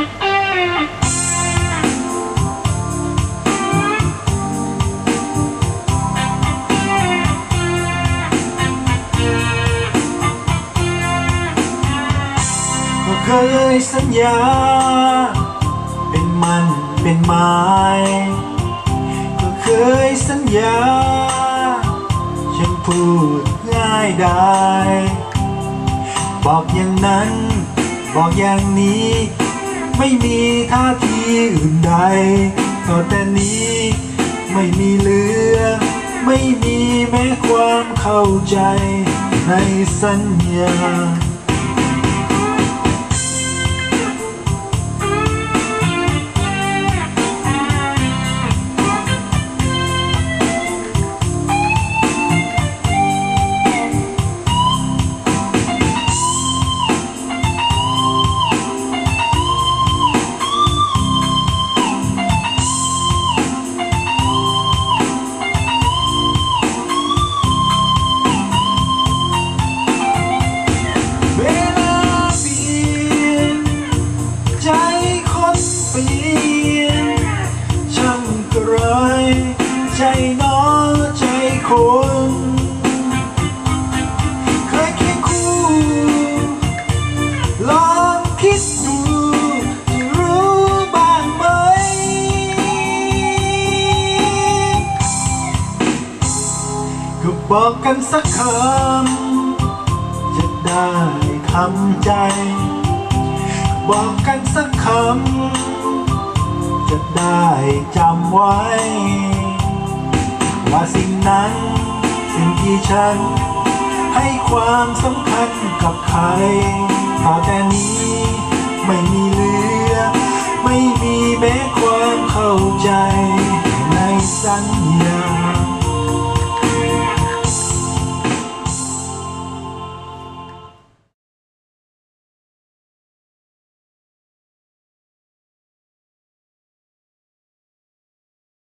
ก็เคยสัญญา เป็นมันเป็นไม้ก็เคยสัญญา ฉันพูดง่ายได้ บอกอย่างนั้น บอกอย่างนี้ ไม่มีท่าทีอื่นใดต่อแต่นี้ ไม่มีเหลือ ไม่มีแม้ความเข้าใจในสัญญา ใจน้อใจคนเคยเคียงคู่ลองคิดดูจะรู้บ้างไหม ก็บอกกันสักคำ จะได้ทำใจ บอกกันสักคำ จะได้จำไว้ ว่าสิ่งนั้น สิ่งที่ฉัน ให้ความสำคัญกับใครต่อแต่นี้ไม่มีเหลือ ไม่มีแม้ความเข้าใจในสัญญา